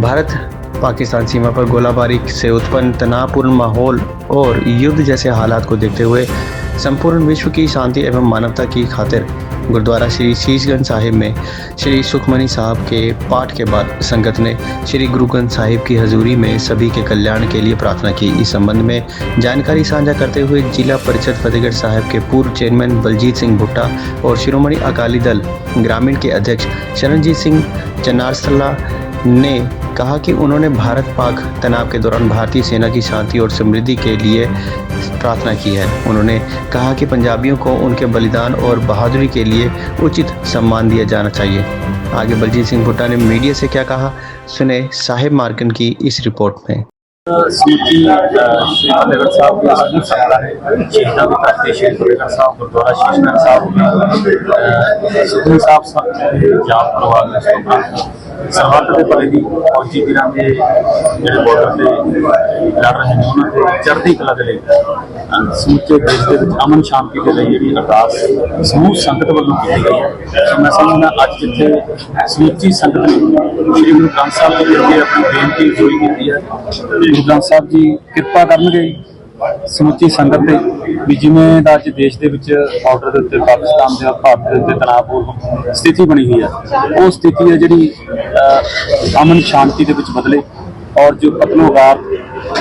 भारत पाकिस्तान सीमा पर गोलाबारी से उत्पन्न तनावपूर्ण माहौल और युद्ध जैसे हालात को देखते हुए संपूर्ण विश्व की शांति एवं मानवता की खातिर गुरुद्वारा श्री शीशगंज साहिब में श्री सुखमनी साहब के पाठ के बाद संगत ने श्री गुरु ग्रंथ साहिब की हजूरी में सभी के कल्याण के लिए प्रार्थना की। इस संबंध में जानकारी साझा करते हुए जिला परिषद फतेहगढ़ साहिब के पूर्व चेयरमैन बलजीत सिंह भुट्टा और शिरोमणि अकाली दल ग्रामीण के अध्यक्ष शरणजीत सिंह चनारसला ने कहा कि उन्होंने भारत पाक तनाव के दौरान भारतीय सेना की शांति और समृद्धि के लिए प्रार्थना की है। उन्होंने कहा कि पंजाबियों को उनके बलिदान और बहादुरी के लिए उचित सम्मान दिया जाना चाहिए। आगे बलजीत सिंह भुट्टा ने मीडिया से क्या कहा? सुने साहेब मार्कन की इस रिपोर्ट में। ਸਮਿਤੀ ਸ਼੍ਰੀ ਫਤਿਹਗੜ੍ਹ ਸਾਹਿਬ ਦੀ ਸਮੂਹ ਸੰਗਤਾਂ ਨੇ ਸ਼ਹੀਦਾਂ ਦੀ ਧਰਤੀ ਸ਼੍ਰੀ ਫਤਿਹਗੜ੍ਹ ਸਾਹਿਬ ਗੁਰਦੁਆਰਾ ਸ਼ੀਸ਼ਗੰਜ ਸਾਹਿਬ ਸੁਖਮਨੀ ਸਾਹਿਬ ਜਾਪ ਪਰਿਵਾਰ ਦੇ ਸਤਿਕਾਰ ਸਰਬੱਤ ਦੇ ਭਲੇ ਦੀ ਫੌਜੀ ਵੀਰਾਂ ਦੇ ਜਿਹੜੇ ਬਾਰਡਰ ਤੇ ਲੜ ਰਹੇ ਨੇ ਉਹਨਾਂ ਦੇ ਚੜ੍ਹਦੀ ਕਲਾ ਦੇ ਲਈ ਅਹ ਸਮੁੱਚੇ ਦੇਸ਼ ਦੇ ਵਿੱਚ ਅਮਨ ਸ਼ਾਂਤੀ ਦੇ ਲਈ ਜਿਹੜੀ ਅਰਦਾਸ ਸਮੂਹ ਸੰਗਤ ਵੱਲੋਂ ਕੀਤੀ ਗਈ ਹੈ ਸੋ ਮੈਂ ਸਮਝਦਾ ਅੱਜ ਜਿੱਥੇ ਸਮੁੱਚੀ ਸੰਗਤ ਨੇ ਸ਼੍ਰੀ ਗੁਰੂ ਗ੍ਰੰਥ ਸਾਹਿਬ ਜੀ ਅੱਗੇ ਆਪਣੀ ਬੇਨਤੀ ਜੋਈ ਕੀਤੀ ਹੈ ਗੁਰੂ ਗ੍ਰੰਥ ਸਾਹਿਬ ਜੀ ਕਿਰਪਾ ਕਰਨਗੇ ਸਮੁੱਚੀ ਸੰਗਤ ਤੇ ਵੀ ਜਿਵੇਂ ਦਾ ਅੱਜ ਦੇਸ਼ ਦੇ ਵਿੱਚ ਬਾਰਡਰ ਦੇ ਉੱਤੇ ਪਾਕਿਸਤਾਨ ਦੇ ਔਰ ਭਾਰਤ ਦੇ ਉੱਤੇ ਤਣਾਅਪੂਰਨ ਸਥਿਤੀ ਬਣੀ ਹੋਈ ਹੈ ਉਹ ਸਥਿਤੀ ਹੈ ਜਿਹੜੀ ਅਮਨ ਸ਼ਾਂਤੀ ਦੇ ਵਿੱਚ ਬਦਲੇ ਔਰ ਜੋ ਕਤਲੋਗਾਰ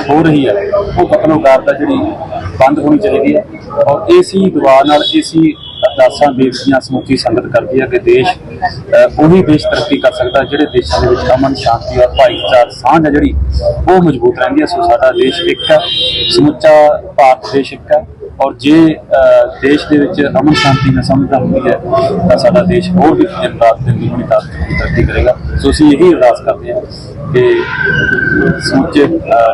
ਹੋ ਰਹੀ ਹੈ ਉਹ ਕਤਲੋਗਾਰ ਦਾ ਜਿਹੜੀ ਬੰਦ ਹੋਣੀ ਚਾਹੀਦੀ ਹੈ ਔਰ ਇਸੀ ਦਵਾ ਨਾਲ ਇਸੀ ਅਰਦਾਸਾਂ ਬੇਨਤੀਆਂ ਸਮੁੱਚੀ ਸੰਗਤ ਕਰਦੀ ਹੈ ਕਿ ਦੇਸ਼ ਉਹੀ ਦੇਸ਼ ਤਰੱਕੀ ਕਰ ਸਕਦਾ ਜਿਹੜੇ ਦੇਸ਼ਾਂ ਦੇ ਵਿੱਚ ਅਮਨ, ਸ਼ਾਂਤੀ ਔਰ ਭਾਈਚਾਰ ਸਾਂਝ ਹੈ ਜਿਹੜੀ, ਉਹ ਮਜ਼ਬੂਤ ਰਹਿੰਦੀ ਹੈ। ਸੋ ਸਾਡਾ ਦੇਸ਼ ਇੱਕ ਹੈ, ਸਮੁੱਚਾ ਭਾਰਤ ਦੇਸ਼ ਇੱਕ ਹੈ ਔਰ ਜੇ ਦੇਸ਼ ਦੇ ਵਿੱਚ ਅਮਨ, ਸ਼ਾਂਤੀ ਨਾਲ ਸਮਝਦਾ ਹੁੰਦੀ ਹੈ, ਤਾਂ ਸਾਡਾ ਦੇਸ਼ ਹੋਰ ਵੀ ਦਿਨ ਰਾਤ ਦਿਨ ਦੁਗਣੀ ਤਰੱਕੀ ਤਰੱਕੀ ਕਰੇਗਾ। ਸੋ ਅਸੀਂ ਇਹੀ ਅਰਦਾਸ ਕਰਦੇ ਹਾਂ ਕਿ ਸਮੁੱਚੇ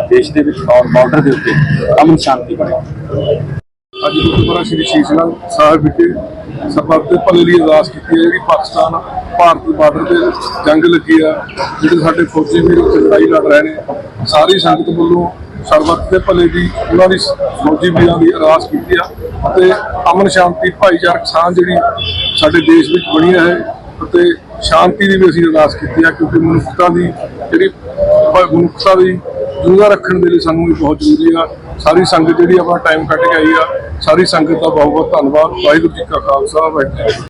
ਦੇਸ਼ ਦੇ ਵਿੱਚ ਔਰ ਬਾਰਡਰ ਦੇ ਉੱਤੇ ਅਮਨ, ਸ਼ਾਂਤੀ ਬਣੇ। ਅੱਜ ਗੁਰਦੁਆਰਾ ਸ਼੍ਰੀ ਸ਼ੀਸ਼ਗੰਜ ਸਾਹਿਬ ਵਿਖੇ ਸਰਬੱਤ ਦੇ ਭਲੇ ਲਈ ਅਰਦਾਸ ਕੀਤੀ ਹੈ ਜਿਹੜੀ ਪਾਕਿਸਤਾਨ ਭਾਰਤ ਦੇ ਬਾਰਡਰ ਤੇ ਜੰਗ ਲੱਗੀ ਆ, ਜਿਹੜੇ ਸਾਡੇ ਫੌਜੀ ਵੀਰ ਉੱਥੇ ਲੜਾਈ ਲੜ ਰਹੇ ਨੇ ਸਾਰੀ ਸੰਗਤ ਵੱਲੋਂ ਸਰਬੱਤ ਦੇ ਭਲੇ ਦੀ ਉਹਨਾਂ ਦੀ ਫੌਜੀ ਵੀਰਾਂ ਦੀ ਅਰਦਾਸ ਕੀਤੀ ਆ ਅਤੇ ਅਮਨ ਸ਼ਾਂਤੀ, ਭਾਈਚਾਰਕ ਸਾਂਝ ਜਿਹੜੀ ਸਾਡੇ ਦੇਸ਼ ਵਿੱਚ ਬਣੀ ਰਹੇ ਅਤੇ ਸ਼ਾਂਤੀ ਦੀ ਵੀ ਅਸੀਂ ਅਰਦਾਸ ਕੀਤੀ ਆ ਕਿਉਂਕਿ ਮਨੁੱਖਤਾ ਦੀ ਜਿਹੜੀ ਮਨੁੱਖਤਾ ਦੀ ਜਿਉਂਦਾ ਰੱਖਣ ਦੇ ਲਈ ਸਾਨੂੰ ਇਹ ਬਹੁਤ ਜ਼ਰੂਰੀ ਆ। ਸਾਰੀ ਸੰਗਤ ਜਿਹੜੀ ਆਪਣਾ ਟਾਈਮ ਕੱਢ ਕੇ ਆਈ ਆ, ਸਾਰੀ ਸੰਗਤ ਦਾ ਬਹੁਤ ਬਹੁਤ ਧੰਨਵਾਦ। ਵਾਹਿਗੁਰੂ ਜੀ ਕਾ ਖਾਲਸਾ, ਵਾਹਿਗੁਰੂ ਜੀ